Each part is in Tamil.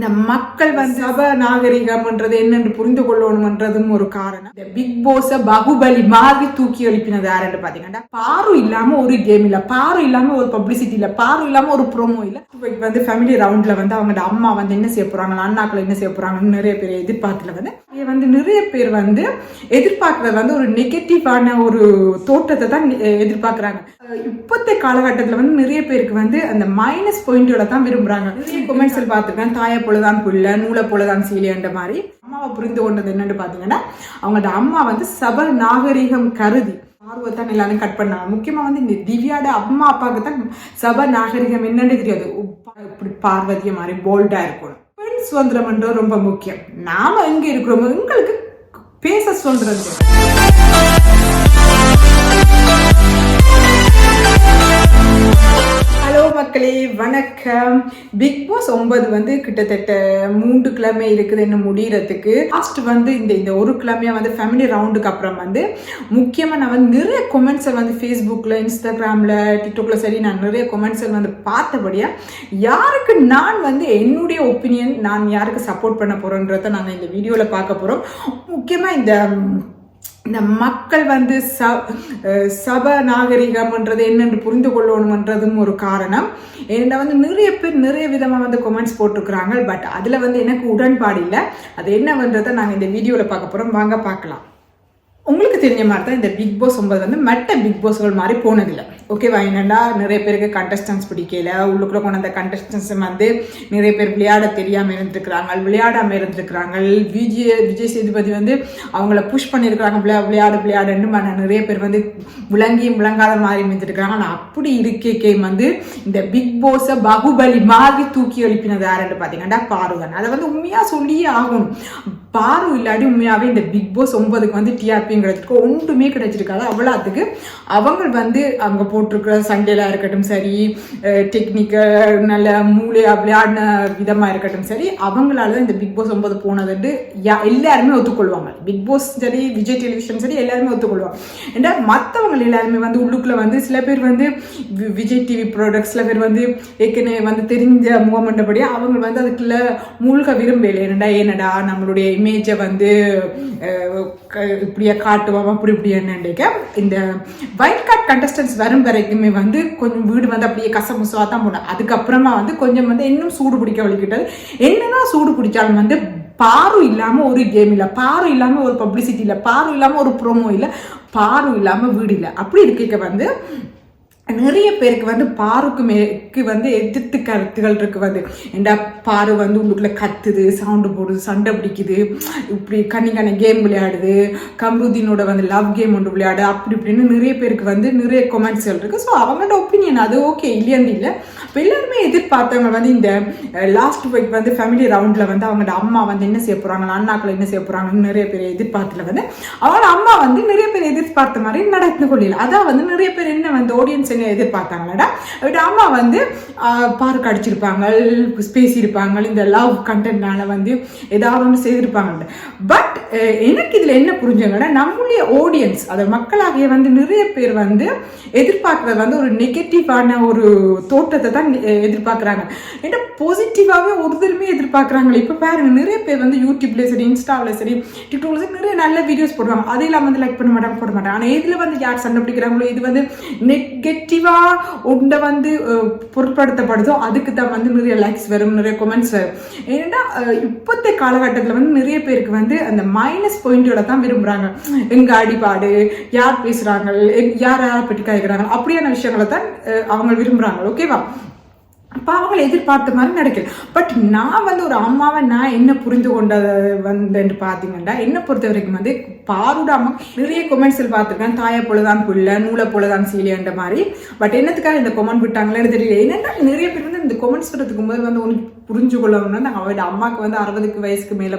இந்த மக்கள் வந்து சப நாகரிகம்ன்றது என்னென்று புரிந்து கொள்ளணும்ன்றதும் ஒரு காரணம். இந்த பிக் போஸ பாகுபலி மாதிரி தூக்கி எழுப்பினது யாருன்னு பாத்தீங்கன்னா பாரு இல்லாம ஒரு கேம் இல்ல பாரு இல்லாம ஒரு பப்ளிசிட்டி இல்ல பாரு இல்லாம ஒரு ப்ரோமோ இல்ல. வந்து ஃபேமிலி ரவுண்ட்ல வந்து அவங்க அம்மா வந்து என்ன செய்ய போறாங்க அண்ணாக்கள் என்ன செய்ய போறாங்கன்னு நிறைய பேர் எதிர்பார்த்துல வந்து இங்கே வந்து நிறைய பேர் வந்து எதிர்பார்க்கறது வந்து ஒரு நெகட்டிவான ஒரு தோட்டத்தை தான் எதிர்பார்க்குறாங்க. இப்போத்தைய காலகட்டத்தில் வந்து நிறைய பேருக்கு வந்து அந்த மைனஸ் பாயிண்டோட தான் விரும்புகிறாங்க நிறைய கொமெண்ட்ஸில் பார்த்துருக்கேன் தாயை போலதான் புள்ள நூலை போலதான் சீலியன்ற மாதிரி. அம்மாவை புரிந்து கொண்டது என்னன்னு பார்த்தீங்கன்னா அவங்களோட அம்மா வந்து சப நாகரிகம் கருதி ஆர்வத்தான் எல்லாரும் கட் பண்ணாங்க. முக்கியமாக வந்து இந்த திவ்யாட அம்மா அப்பாவுக்கு தான் சப நாகரிகம் என்னன்னு தெரியாது. இப்படி பார்வதிய மாதிரி போல்டாக இருக்கணும். சுதந்திரம் ரொம்ப முக்கியம். நாம எங்க இருக்கிறோமோ எங்களுக்கு பேச சுதந்திரம் வணக்கம். பிக் பாஸ் ஒன்பது வந்து கிட்டத்தட்ட மூன்று கிழமை இருக்குது இன்னும் முடியறதுக்கு. லாஸ்ட் வந்து இந்த இந்த ஒரு கிழமையா வந்து ஃபேமிலி ரவுண்டுக்கு அப்புறம் வந்து முக்கியமாக நான் வந்து நிறைய கொமெண்ட்ஸை வந்து ஃபேஸ்புக்கில் இன்ஸ்டாகிராமில் டிக்டாக்ல சரி நான் நிறைய கொமெண்ட்ஸை வந்து பார்த்தபடியா யாருக்கு நான் வந்து என்னுடைய ஒப்பீனியன் நான் யாருக்கு சப்போர்ட் பண்ண போகிறோன்றத நாங்கள் இந்த வீடியோவில் பார்க்க போகிறோம் முக்கியமாக இந்த இந்த மக்கள் வந்து ச சப நாகரிகம்ன்றது என்னென்று புரிந்து கொள்ளணுமன்றதும் ஒரு காரணம். ஏன்னா வந்து நிறைய பேர் நிறைய விதமாக வந்து கொமெண்ட்ஸ் போட்டிருக்கிறாங்க பட் அதில் வந்து எனக்கு உடன்பாடு இல்லை. அது என்னவன்றதை நாங்கள் இந்த வீடியோவில் பார்க்க போகிறோம் வாங்க பார்க்கலாம். உங்களுக்கு தெரிஞ்ச மாதிரி தான் இந்த பிக் பாஸ் ஒன்பது வந்து மற்ற பிக் பாஸ்கள் மாதிரி போனதில்லை. ஓகேவா என்னென்னா நிறைய பேருக்கு கண்டஸ்டன்ஸ் பிடிக்கல. உள்ளுக்குள்ளே கொண்டு அந்த கண்டஸ்டன்ஸை வந்து நிறைய பேர் விளையாட தெரியாமல் இருந்திருக்கிறாங்க விளையாடாமல் இருந்திருக்கிறாங்க. விஜய் விஜய் சேதுபதி வந்து அவங்கள புஷ் பண்ணியிருக்கிறாங்க விளையா விளையாடு விளையாடுன்னு நிறைய பேர் வந்து விளங்கியும் விளங்காத மாதிரி இருந்திருக்கிறாங்க. ஆனால் அப்படி இருக்கே வந்து இந்த பிக் பாஸை பாகுபலி மாதிரி தூக்கி எழுப்பினது யாருன்னு பார்த்தீங்கன்னா பாருதான் அதை வந்து உண்மையாக சொல்லியே ஆகணும். பாரு இல்லாட்டி உண்மையாகவே இந்த பிக் பாஸ் ஒன்பதுக்கு வந்து டிஆர்பி அப்படிங்கிறதுக்கு ஒன்றுமே கிடைச்சிருக்காது. அவ்வளோத்துக்கு அவங்க வந்து அங்கே போட்டிருக்கிற சண்டேலாக இருக்கட்டும் சரி டெக்னிக்கல் நல்ல மூளையாக விளையாடின விதமாக இருக்கட்டும் சரி அவங்களால தான் இந்த பிக் பாஸ் ஒன்பது போனதுட்டு யா எல்லாருமே ஒத்துக்கொள்வாங்க. பிக் பாஸ் சரி விஜய் டெலிவிஷன் சரி எல்லாருமே ஒத்துக்கொள்வாங்க. ஏன்னா மற்றவங்க எல்லாருமே வந்து உள்ளுக்குள்ளே வந்து சில பேர் வந்து வி- விஜய் டிவி ப்ராடக்ட் சில பேர் வந்து ஏற்கனவே வந்து தெரிஞ்ச முகமன்றபடி அவங்க வந்து அதுக்குள்ள மூழ்க விரும்பல என்னடா என்னடா நம்மளுடைய இமேஜை வந்து இப்படியா க- காட்டுவோம் அப்படி இப்படி என்னண்டிக்க இந்த வைல்ட் கார்ட் கண்டஸ்டன்ஸ் வரும் வரைக்குமே வந்து கொஞ்சம் வீடு வந்து அப்படியே கசமுசுவாக தான் போனோம் அதுக்கப்புறமா வந்து கொஞ்சம் வந்து இன்னும் சூடு பிடிக்க வலிக்கிட்டது. என்னதான் சூடு பிடிச்சாலும் வந்து பாரு இல்லாமல் ஒரு கேம் இல்லை பாரு இல்லாமல் ஒரு பப்ளிசிட்டி இல்லை பாரு இல்லாமல் ஒரு ப்ரோமோ இல்லை பாரு இல்லாமல் வீடு இல்லை. அப்படி இருக்க வந்து நிறைய பேருக்கு வந்து பாருக்குமேக்கு வந்து எதிர்த்து கருத்துகள் இருக்கு வந்து ஏண்டா பாரு வந்து உங்களுக்குள்ள கத்துது சவுண்டு போடுது சண்டை பிடிக்குது. இப்படி கண்ணி கண்ணி கேம் விளையாடுது. கம்ருதீனோட வந்து லவ் கேம் ஒன்று விளையாடு அப்படி இப்படின்னு நிறைய பேருக்கு வந்து நிறைய கொமெண்ட்ஸ்கள் இருக்கு. ஸோ அவங்களோட ஒப்பீனியன் அது ஓகே இல்லையாந்து இல்லை இப்போ எல்லாருமே எதிர்பார்த்தவங்க வந்து இந்த லாஸ்ட் வீக் வந்து ஃபேமிலி ரவுண்டில் வந்து அவங்களோட அம்மா வந்து என்ன செய்ய போகிறாங்க அண்ணாக்கள் என்ன செய்ய போகிறாங்கன்னு நிறைய பேர் எதிர்பார்த்துல வந்து அவங்களோட அம்மா வந்து நிறைய பேர் எதிர்பார்த்த மாதிரி நடந்து கொள்ளல. அதான் வந்து நிறைய பேர் என்ன வந்து ஆடியன்ஸ் என்ன எதிர்பார்த்தாங்களாடா? பட் அம்மா வந்து பார்க் அடிச்சிருப்பாங்க பேசியிருப்பாங்க இந்த லவ் கண்டென்ட்னால வந்து ஏதாவது ஒன்று செய்திருப்பாங்க பட் எனக்கு இதில் என்ன புரிஞ்சுங்கன்னா நம்மளுடைய ஆடியன்ஸ் அதை மக்களாகிய வந்து நிறைய பேர் வந்து எதிர்பார்க்கறது வந்து ஒரு நெகட்டிவான ஒரு தோட்டத்தை தான் எதிர்பார்க்குறாங்க. ஏன்னா பாசிட்டிவாகவே ஒருத்தருமே எதிர்பார்க்குறாங்க இப்போ பாருங்க நிறைய பேர் வந்து யூடியூப்ல சரி இன்ஸ்டாவில் சரி டிக்டாக்ல சரி நிறைய நல்ல வீடியோஸ் போடுவாங்க. அதையெல்லாம் இல்லாமல் வந்து லைக் பண்ண மாட்டாங்க போட மாட்டாங்க. ஆனால் இதில் வந்து யார் சண்டை பிடிக்கிறாங்களோ இது வந்து நெகட்டிவாக உண்டை வந்து பொருட்படுத்தப்படுதோ அதுக்கு தான் வந்து நிறைய லைக்ஸ் வரும் நிறைய கொமெண்ட்ஸ் வரும். ஏன்னா இப்போத்தைய காலகட்டத்தில் வந்து நிறைய பேருக்கு வந்து அந்த மைனஸ் பாயிண்டோட தான் விரும்புகிறாங்க எங்க அடிபாடு யார் பேசுகிறாங்க யார் யாரை பற்றி கேட்குறாங்க அப்படியான விஷயங்களை தான் அவங்க விரும்புகிறாங்க ஓகேவா அப்போ அவங்களை எதிர்பார்த்த மாதிரி நடக்கல. பட் நான் வந்து ஒரு அம்மாவை நான் என்ன புரிந்து கொண்டது வந்தேன்னு பார்த்தீங்கன்னா என்னை பொறுத்த வரைக்கும் வந்து பாருடாம நிறைய கொமெண்ட்ஸில் பார்த்துருக்கேன். தாயை போலதான் புள்ள நூலை போலதான் சீலியன்ற மாதிரி. பட் என்னத்துக்காக இந்த கொமெண்ட் விட்டாங்களேன்னு தெரியல. என்னன்னா நிறைய பேர் வந்து இந்த கொமெண்ட்ஸ் வரதுக்கு போது வந்து ஒன்று புரிஞ்சு கொள்ளணும்னா அவரோட அம்மாவுக்கு வந்து அறுபதுக்கு வயசுக்கு மேலே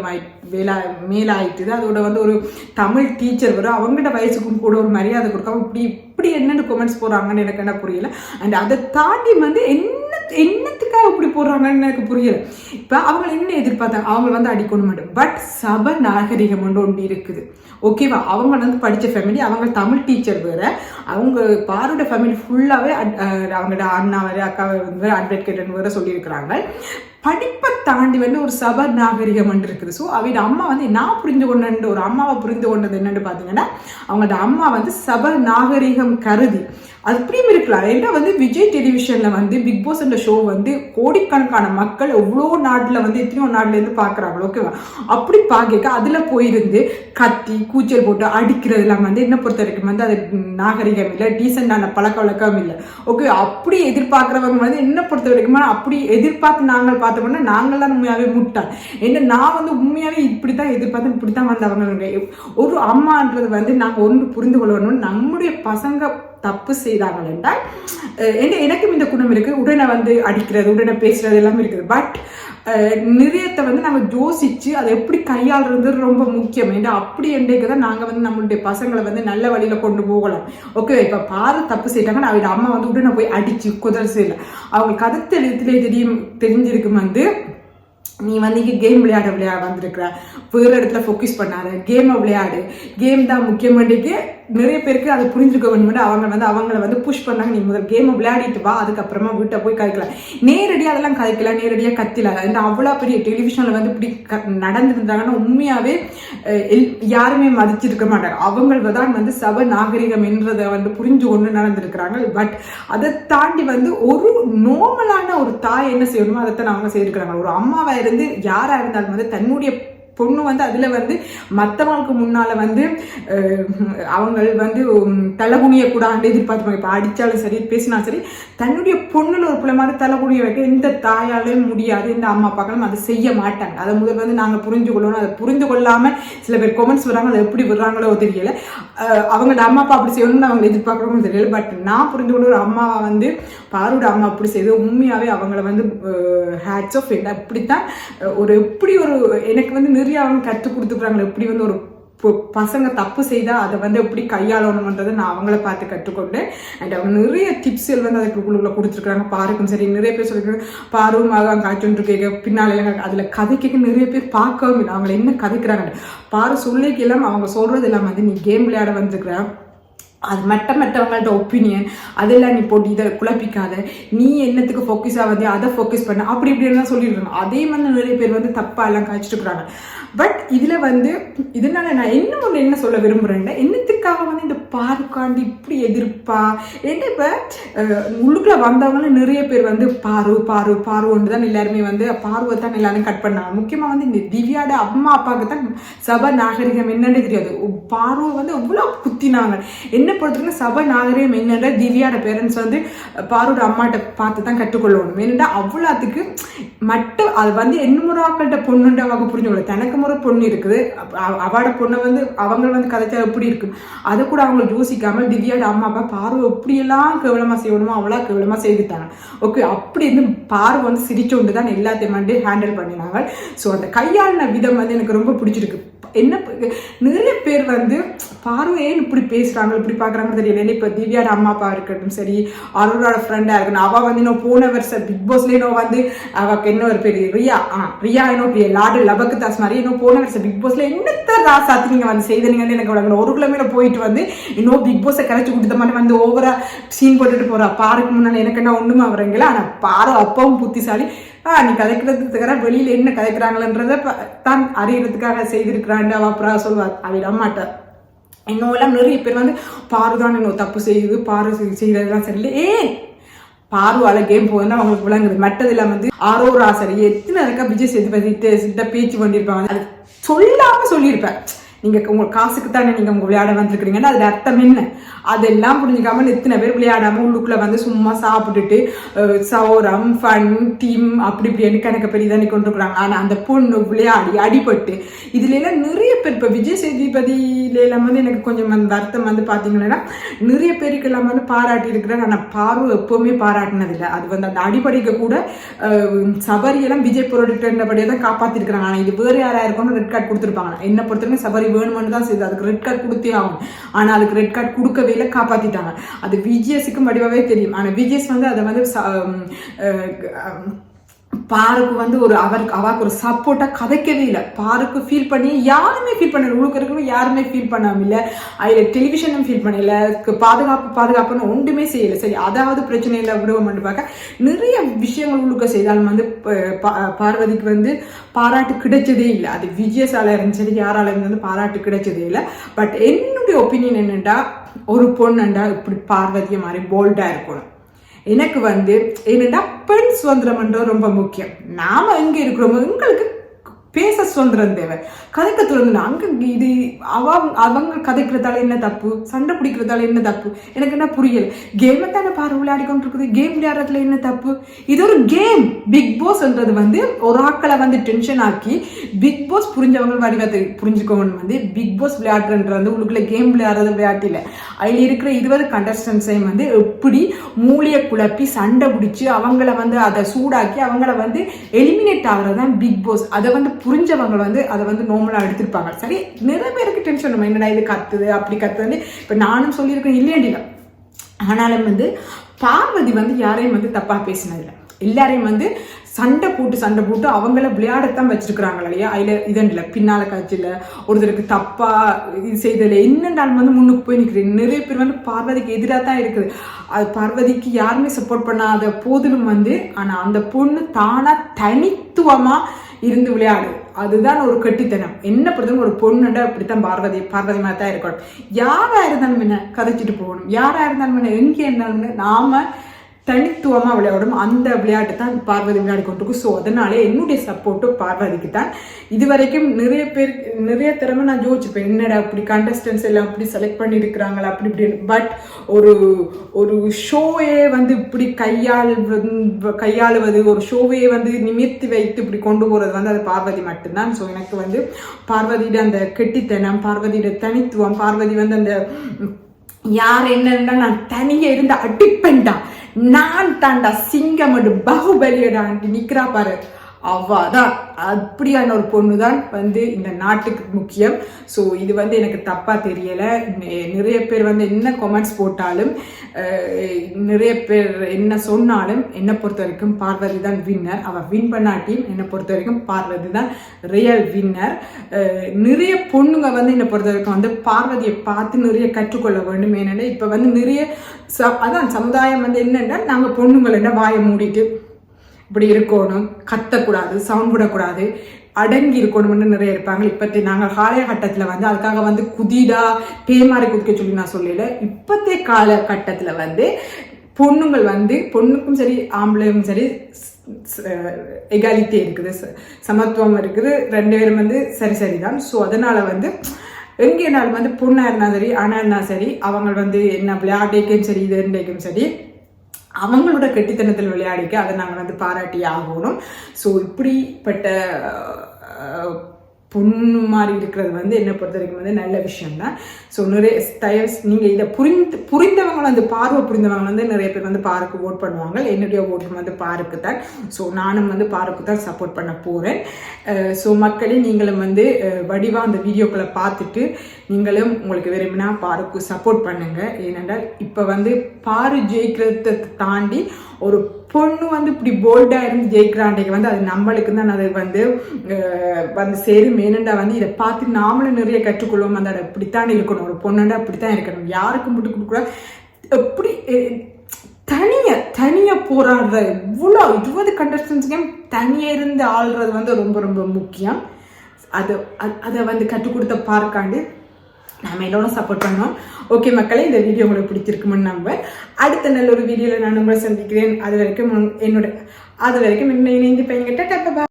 வேலா மேலாயிட்டுது. அதோட வந்து ஒரு தமிழ் டீச்சர் வரும். அவங்ககிட்ட வயசுக்கும் கூட ஒரு மரியாதை கொடுக்காம. இப்படி இப்படி என்னென்ன கொமெண்ட்ஸ் போடுறாங்கன்னு எனக்கு என்ன புரியல. அண்ட் அதை தாண்டி வந்து என்ன என்னத்துக்காக இப்படி போடுறாங்கன்னு எனக்கு புரியல. இப்போ அவங்க என்ன எதிர்பார்த்தாங்க? அவங்க வந்து அடிக்கணும் மாட்டோம் பட் சப நாகரிகம் ஒன்று ஒன்று இருக்குது. ஓகேவா அவங்க வந்து படித்த ஃபேமிலி அவங்க தமிழ் டீச்சர் வேறு. அவங்க பாரோட ஃபேமிலி ஃபுல்லாகவே அவங்களோட அண்ணா வேறு அக்கா வேறு அட்வொகேட்னு வேறு சொல்லியிருக்கிறாங்க. படிப்பை தாண்டி வந்து ஒரு சப நாகரிகம் இருக்குது. ஸோ அவட அம்மா வந்து நான் புரிஞ்சு கொண்ட ஒரு அம்மாவை புரிந்து கொண்டது என்னென்னு பார்த்தீங்கன்னா அவங்களோட அம்மா வந்து சப நாகரிகம் கருதி அது இருக்கலாம். ஏன்னா வந்து விஜய் டெலிவிஷனில் வந்து பிக் பாஸ் என்ற ஷோ வந்து கோடிக்கணக்கான மக்கள் எவ்வளோ நாட்டில் வந்து எத்தனையோ நாட்டிலேருந்து பார்க்குறாங்களோ ஓகேவா அப்படி பார்க்க அதில் போயிருந்து கத்தி கூச்சல் போட்டு அடிக்கிறதுலாம் வந்து என்ன பொறுத்த வரைக்கும் வந்து அது நாகரிகம் இல்லை டீசெண்டான பழக்க வழக்கம் இல்லை. ஓகே அப்படி எதிர்பார்க்குறவங்க வந்து என்ன பொறுத்த வரைக்கும் அப்படி எதிர்பார்த்து நாங்கள் பார்த்தோம்னா தான் உண்மையாகவே முட்டாள். என்ன நான் வந்து உண்மையாகவே இப்படி தான் எதிர்பார்த்து இப்படி தான் வந்து அவங்க ஒரு அம்மான்றது வந்து நாங்கள் ஒன்று புரிந்து கொள்ளணும் நம்முடைய பசங்க தப்பு செய்தார்கள் என்றால் என்ன எனக்கும் இந்த குணம் இருக்குது உடனே வந்து அடிக்கிறது உடனே பேசுறது எல்லாமே இருக்குது. பட் நிறையத்தை வந்து நாங்கள் யோசித்து அதை எப்படி கையாளுறது ரொம்ப முக்கியம். ஏன்னா அப்படி என்றைக்கு தான் நாங்கள் வந்து நம்மளுடைய பசங்களை வந்து நல்ல வழியில் கொண்டு போகலாம். ஓகே இப்போ பாரு தப்பு செய்யிட்டாங்க நான் அம்மா வந்து உடனே போய் அடித்து குதிரை செய்யல. அவங்க கதை எழுத்துலேயே தெரியும் தெரிஞ்சிருக்கும் வந்து நீ வந்து இங்கே கேம் விளையாட விளையாட வந்திருக்கிற. வேறு இடத்துல ஃபோக்கஸ் பண்ணாரு கேமை விளையாடு. கேம் தான் முக்கியமாண்டிக்கு நிறைய பேருக்கு அதை புரிஞ்சுக்க வேணும் அவங்க வந்து அவங்கள வந்து புஷ் பண்ணாங்க. நீ முதல் கேமை விளையாடிட்டு வா. அதுக்கப்புறமா வீட்டை போய் கதைக்கலாம். நேரடியாக அதெல்லாம் கதைக்கலாம் நேரடியாக கத்தில. இந்த அவ்வளோ பெரிய டெலிவிஷனில் வந்து இப்படி க நடந்துருந்தாங்கன்னா உண்மையாகவே எல் யாருமே மதிச்சிருக்க மாட்டாங்க. அவங்க தான் வந்து சப நாகரிகம் என்றதை வந்து புரிஞ்சு கொண்டு நடந்திருக்கிறாங்க. பட் அதை தாண்டி வந்து ஒரு நோமலான ஒரு தாய் என்ன செய்யணுமோ அதைத்தான் அவங்க செய்திருக்கிறாங்க. ஒரு அம்மாவாக இருந்து யாராக இருந்தாலும் வந்து தன்னுடைய பொண்ணு வந்து அதில் வந்து மற்றவங்களுக்கு முன்னால் வந்து அவங்க வந்து தலைகுனிய கூடாண்டு எதிர்பார்த்துப்பாங்க இப்போ அடித்தாலும் சரி பேசினாலும் சரி தன்னுடைய பொண்ணுல ஒரு பிள்ளை மாதிரி தலைகுனிய வைக்க இந்த தாயாலையும் முடியாது இந்த அம்மா அப்பாக்களும் அதை செய்ய மாட்டாங்க. அதை முதல் வந்து நாங்கள் புரிஞ்சு கொள்ளணும். அதை புரிந்து கொள்ளாமல் சில பேர் கொமெண்ட்ஸ் வர்றாங்க அதை எப்படி விடுறாங்களோ தெரியல. அவங்களோட அம்மா அப்பா அப்படி செய்யணும்னு அவங்க எதிர்பார்க்கணும்னு தெரியல. பட் நான் புரிஞ்சு கொள்ள ஒரு அம்மாவை வந்து பாரோட அம்மா அப்படி செய்து உண்மையாகவே அவங்கள வந்து ஹேட்ஸ் ஆஃப் அப்படித்தான் ஒரு எப்படி ஒரு எனக்கு வந்து நிறைய அவங்க கற்றுக் கொடுத்துக்குறாங்க எப்படி வந்து ஒரு பசங்க தப்பு செய்தால் அதை வந்து எப்படி கையாளணுன்றதை நான் அவங்கள பார்த்து கற்றுக்கொண்டேன். அண்ட் அவங்க நிறைய டிப்ஸ்கள் வந்து அதுக்கு குழுவில் கொடுத்துருக்குறாங்க. பாருக்கும் சரி நிறைய பேர் சொல்லியிருக்காங்க பாரும் அங்கே காய்ச்சொன்று கேட்க பின்னால் எல்லாம் அதில் கதை நிறைய பேர் பார்க்கவும் இல்லை. அவங்களை என்ன கதைக்கிறாங்க? பாரு சொல்லிக்கலாம் அவங்க சொல்கிறது எல்லாம் வந்து நீ கேம் விளையாட வந்துருக்குறேன் அது மட்ட மற்றவங்கள்ட்ட ஒப்பீனியன் அதெல்லாம் நீ போட்டு இதை குழப்பிக்காத. நீ என்னத்துக்கு ஃபோக்கஸ் வந்து அதை ஃபோக்கஸ் பண்ண அப்படி இப்படின்னு சொல்லிடுறாங்க. அதே மாதிரி நிறைய பேர் வந்து தப்பாக எல்லாம் காய்ச்சிட்டு பட் இதில் வந்து இதனால நான் என்ன ஒன்று என்ன சொல்ல விரும்புகிறேன்னா என்னத்துக்காக வந்து இந்த பாருக்காண்டி இப்படி எதிர்ப்பா? என்ன இப்போ உள்ளுக்குள்ள வந்தவங்களும் நிறைய பேர் வந்து பாரு பாரு பாருன்னு தான் எல்லாருமே வந்து பார்வை தான் எல்லாரும் கட் பண்ணாங்க. முக்கியமாக வந்து இந்த திவ்யாட அம்மா அப்பாவுக்கு தான் சபா நாகரிகம் என்னன்னு தெரியாது. பார்வை வந்து எவ்வளோ குத்தினாங்க. என்ன பொறுத்தவரைக்கும் சப நாகரிகம் என்னென்ற திவ்யாட பேரண்ட்ஸ் வந்து பாரோட அம்மாட்ட பார்த்து தான் கற்றுக்கொள்ளணும். ஏன்னா அவ்வளோத்துக்கு மட்டும் அது வந்து என்னமுறாக்கள்கிட்ட பொண்ணுன்ற அவங்க புரிஞ்சுக்கணும் தனக்கு முறை பொண்ணு இருக்குது. அவட பொண்ணை வந்து அவங்க வந்து கதைச்சா எப்படி இருக்கும் அதை கூட அவங்க யோசிக்காமல் திவ்யாட அம்மா அப்பா பார்வை எப்படியெல்லாம் கேவலமாக செய்யணுமோ அவ்வளோ கேவலமாக செய்துட்டாங்க. ஓகே அப்படி இருந்து பார்வை வந்து சிரிச்சோண்டு தான் எல்லாத்தையும் வந்து ஹேண்டில் பண்ணினாங்க. ஸோ அந்த கையாளின விதம் வந்து எனக்கு ரொம்ப பிடிச்சிருக்கு. என்ன நிறைய பேர் வந்து பார்வையேன் இப்படி பேசுகிறாங்க இப்படி பார்க்குறாங்க தெரியல. இப்போ திவ்யாட அம்மா அப்பா இருக்கட்டும் சரி அருளோட ஃப்ரெண்டாக இருக்கணும் அவள் வந்து இன்னும் போன வருஷம் பிக் பாஸ்ல இன்னும் வந்து அவக்கு என்ன ஒரு ரியா ஆ ரியா இன்னும் பெரிய லாடு லபக்கு தாஸ் மாதிரி இன்னும் போன வருஷம் பிக் பாஸ்ல என்னத்த ராசாத்து நீங்கள் வந்து செய்தீங்கன்னு எனக்கு ஒரு கிலோமீட்டர் போயிட்டு வந்து இன்னும் பிக் பாஸை கரைச்சி கொடுத்த மாதிரி வந்து ஓவரா சீன் போட்டுட்டு போகிறா பாருக்கு முன்னாடி எனக்கு என்ன ஒன்றுமா வரீங்களா ஆனால் பாரு அப்பவும் புத்திசாலி. ஆ நீ கதைக்கிறதுக்காக வெளியில் என்ன கதைக்கிறாங்களன்றத தான் அறியறதுக்காக செய்திருக்கிறான் அவ அப்புறம் சொல்வார் அப்படி அம்மாட்ட இன்னும் நிறைய பேர் வந்து பாரு தான் இன்னும் தப்பு செய்யுது பாரு செய்யறதுலாம் சரியில்லை. ஏ பார்வால கேம் போகுதுன்னா அவங்களுக்கு விளங்குது. மற்றதுல வந்து ஆரோரா சரி எத்தனை இருக்கா விஜய் சேதுபதி பேச்சு பண்ணியிருப்பாங்க. அது சொல்லாம சொல்லியிருப்பேன். நீங்கள் உங்கள் காசுக்கு தானே நீங்கள் உங்கள் விளையாட வந்திருக்கிறீங்கன்னா அதில் அர்த்தம் என்ன? அதெல்லாம் புரிஞ்சுக்காமல் எத்தனை பேர் விளையாடாமல் உள்ளுக்குள்ளே வந்து சும்மா சாப்பிட்டுட்டு சௌரம் ஃபன் டீம் அப்படி இப்படி கணக்கு பெரிய தானே கொண்டு இருக்கிறாங்க ஆனால் அந்த பொண்ணு விளையாடி அடிபட்டு இதுல எல்லாம் நிறைய பேர் இப்போ விஜய் சேதுபதியில எல்லாம் வந்து எனக்கு கொஞ்சம் அந்த அர்த்தம் வந்து பார்த்தீங்கன்னா நிறைய பேருக்கு எல்லாம் வந்து பாராட்டி இருக்கிறாங்க ஆனால் பார்வை எப்போவுமே பாராட்டினதில்லை அது வந்து அந்த அடிப்படைக்கு கூட சபரியெல்லாம் விஜய் ப்ரோடக்ட்ன்றபடியே தான் காப்பாற்றிருக்கிறாங்க ஆனால் இது வேறு யாராக இருக்கணும் ரெட் கார்டு கொடுத்துருப்பாங்க. என்ன பொறுத்தவரைக்கும் சபரி வேணுமென்னு தான் செய்தது அதுக்கு ரெட் கார்டு கொடுத்தே ஆகும் ஆனால் அதுக்கு ரெட் கார்டு கொடுக்கவே இல்லை காப்பாற்றிட்டாங்க அது விஜிஎஸ்க்கு வடிவாகவே தெரியும். ஆனால் விஜிஎஸ் வந்து அதை வந்து ச- பாருக்கு வந்து ஒரு அவருக்கு அவருக்கு ஒரு சப்போர்ட்டாக கதைக்கவே இல்லை. பாருக்கு ஃபீல் பண்ணி யாருமே ஃபீல் பண்ணல. உழுக்க இருக்கணும் யாருமே ஃபீல் பண்ணாம இல்லை. அதில் டெலிவிஷனும் ஃபீல் பண்ணல. பாதுகாப்பு பாதுகாப்புன்னு ஒன்றுமே செய்யலை. சரி அதாவது பிரச்சனை இல்லை விடுவோம்னு பார்க்க. நிறைய விஷயங்கள் உழுக்க செய்தாலும் வந்து ப- பார்வதிக்கு வந்து பாராட்டு கிடைச்சதே இல்லை. அது விஜயசால இருந்துச்சு சரி யாரால பாராட்டு கிடைச்சதே இல்லை. பட் என்னுடைய ஒப்பீனியன் என்னென்னா ஒரு பொண்ணுண்டா இப்படி பார்வதியை மாதிரி போல்டாக இருக்கணும். எனக்கு வந்து என்னடா பெண் சுதந்திரம்ன்ற ரொம்ப முக்கியம். நாம் எங்கே இருக்கிறோமோ எங்களுக்கு பேச சுதந்திரம் தேவை கதைக்க தொடர்ந்து அங்க இது அவ அவங்க கதைக்கிறதால என்ன தப்பு? சண்டை பிடிக்கிறதால என்ன தப்பு? எனக்கு என்ன புரியல. கேமை தானே பாரு விளையாடி கொண்டு இருக்குது கேம் விளையாடுறதுல என்ன தப்பு? இது ஒரு கேம் பிக் பாஸ்ன்றது வந்து ஒரு ஆக்களை வந்து டென்ஷன் ஆக்கி பிக் பாஸ் புரிஞ்சவங்க வடிவத்தை புரிஞ்சுக்கோங்க வந்து பிக் பாஸ் விளையாடுறது வந்து உங்களுக்குள்ள கேம் விளையாடுறது விளையாட்டு இல்லை அதில் இருக்கிற இருபது கண்டஸ்டன்ஸையும் வந்து எப்படி மூளையை குழப்பி சண்டை பிடிச்சி அவங்கள வந்து அதை சூடாக்கி அவங்கள வந்து எலிமினேட் ஆகிறது தான் பிக் பாஸ் அதை வந்து புரிஞ்சவங்க வந்து அதை வந்து நோமலாக எடுத்திருப்பாங்க. சரி நிறைய பேருக்கு டென்ஷன் நம்ம என்னடா இது கத்துது அப்படி கத்துதுன்னு இப்போ நானும் சொல்லியிருக்கேன் இல்லையாண்டில ஆனாலும் வந்து பார்வதி வந்து யாரையும் வந்து தப்பாக பேசினதில்லை. எல்லாரையும் வந்து சண்டை போட்டு சண்டை போட்டு அவங்கள விளையாடத்தான் வச்சிருக்கிறாங்க இல்லையா? அதில் இதன்ல பின்னால காட்சியில் ஒருத்தருக்கு தப்பா இது செய்ததில்ல. என்னென்றாலும் வந்து முன்னுக்கு போய் நிற்கிறேன். நிறைய பேர் வந்து பார்வதிக்கு எதிராக தான் இருக்குது. அது பார்வதிக்கு யாருமே சப்போர்ட் பண்ணாத போதிலும் வந்து ஆனால் அந்த பொண்ணு தானாக தனித்துவமாக இருந்து விளையாடு. அதுதான் ஒரு கெட்டித்தனம். என்ன பொறுத்தவரை ஒரு பொண்ணுண்டா அப்படித்தான் பார்வதி பார்வதி மாதிரி தான் இருக்கணும். யாராக இருந்தாலும் என்ன கதைச்சிட்டு போகணும். யாராக இருந்தாலும் என்ன எங்கே இருந்தாலும் நாம தனித்துவமாக விளையாடும் அந்த விளையாட்டு தான் பார்வதி விளையாடி கொண்டிருக்கும் ஸோ அதனாலே என்னுடைய சப்போர்ட்டும் பார்வதிக்கு தான் இது வரைக்கும் நிறைய பேர் நிறைய திறமை நான் யோசிச்சுப்பேன் என்னடா அப்படி கண்டஸ்டன்ஸ் எல்லாம் அப்படி செலக்ட் பண்ணியிருக்கிறாங்களா அப்படி இப்படின்னு. பட் ஒரு ஒரு ஷோவே வந்து இப்படி கையாள் கையாளுவது ஒரு ஷோவே வந்து நிமிர்த்தி வைத்து இப்படி கொண்டு போகிறது வந்து அது பார்வதி மட்டும்தான். ஸோ எனக்கு வந்து பார்வதியோட அந்த கெட்டித்தனம் பார்வதியோட தனித்துவம் பார்வதி வந்து அந்த யார் என்னன்னா நான் தனியே இருந்து அடிப்பேன்டா. நான் தாண்டா சிங்கமடு பாகுபலியோட ஆண்டி நிக்கிறா பாரு. அவ்வாதான். அப்படியான ஒரு பொண்ணு தான் வந்து இந்த நாட்டுக்கு முக்கியம். ஸோ இது வந்து எனக்கு தப்பாக தெரியலை. நிறைய பேர் வந்து என்ன கமெண்ட்ஸ் போட்டாலும் நிறைய பேர் என்ன சொன்னாலும் என்னை பொறுத்த வரைக்கும் பார்வதி தான் வின்னர் அவள் வின் பண்ணாட்டியும் என்னை பொறுத்த வரைக்கும் பார்வதி தான் ரியல் வின்னர் நிறைய பொண்ணுங்க வந்து என்னை பொறுத்த வரைக்கும் வந்து பார்வதியை பார்த்து நிறைய கற்றுக்கொள்ள வேண்டும். ஏன்னா இப்போ வந்து நிறைய ச அதான் சமுதாயம் வந்து என்னென்னா நாங்கள் பொண்ணுங்களை என்ன வாயை மூடிட்டு இப்படி இருக்கணும் கத்தக்கூடாது சவுண்ட் விடக்கூடாது அடங்கி இருக்கணும்னு நிறைய இருப்பாங்க. இப்போத்தி நாங்கள் காலகட்டத்தில் வந்து அதுக்காக வந்து குதிடா பேமாரி குதிக்க சொல்லி நான் சொல்லல. இப்பத்தே காலகட்டத்தில் வந்து பொண்ணுங்கள் வந்து பொண்ணுக்கும் சரி ஆம்பளையும் சரி எகாலிட்டி இருக்குது ச- சமத்துவம் இருக்குது. ரெண்டு பேரும் வந்து சரி சரிதான். ஸோ அதனால் வந்து எங்கேனாலும் வந்து பொண்ணாக இருந்தாலும் சரி ஆனால் இருந்தாலும் சரி அவங்க வந்து என்ன விளையாட்டைக்கும் சரி இது ரெண்டைக்கும் சரி அவங்களோட கெட்டித்தனத்தில் விளையாடிக்க அதை நாங்கள் வந்து பாராட்டி ஆகணும். ஸோ இப்படிப்பட்ட பொண்ணு மாதிரி இருக்கிறது வந்து என்னை பொறுத்த வரைக்கும் வந்து நல்ல விஷயம் தான் ஸோ நிறைய தயவு நீங்கள் இதை புரிந்து புரிந்தவங்க வந்து பார்வை புரிந்தவங்க வந்து நிறைய பேர் வந்து பாருக்கு ஓட் பண்ணுவாங்க. என்னுடைய ஓட்டு வந்து பாருக்கு தான். ஸோ நானும் வந்து பாருக்கு தான் சப்போர்ட் பண்ண போகிறேன் ஸோ மக்களே நீங்களும் வந்து வடிவாக அந்த வீடியோக்களை பார்த்துட்டு நீங்களும் உங்களுக்கு விரும்பினா பாருக்கு சப்போர்ட் பண்ணுங்கள் ஏனென்றால் இப்போ வந்து பாரு ஜெயிக்கிறத தாண்டி ஒரு பொண்ணு வந்து இப்படி போல்டாக இருந்து ஜெயிக்கிறாண்டைக்கு வந்து அது நம்மளுக்கு தான். அது வந்து வந்து சேரும் ஏனெண்டா வந்து இதை பார்த்து நாமளும் நிறைய கற்றுக்கொள்வோம். அந்த அதை இப்படித்தான் இருக்கணும். ஒரு பொண்ணுண்டா அப்படித்தான் இருக்கணும். யாருக்கும் விட்டு கொடுக்கூடாது எப்படி தனியாக தனியாக போராடுற இவ்வளோ இருபது கண்டஸ்டன்ஸ்க்கும் தனியாக இருந்து ஆள்றது வந்து ரொம்ப ரொம்ப முக்கியம். அது அதை வந்து கற்றுக் கொடுத்த பார்க்காண்டு நாம எல்லோரும் சப்போர்ட் பண்ணோம். ஓகே மக்களே இந்த வீடியோ உங்களுக்கு பிடிச்சிருக்குமென்னு நம்ப அடுத்த நல்ல ஒரு வீடியோவில் நான் உங்களை சந்திக்கிறேன். அது வரைக்கும் என்னோட அது வரைக்கும் என்ன இணைந்து பையன்கிட்ட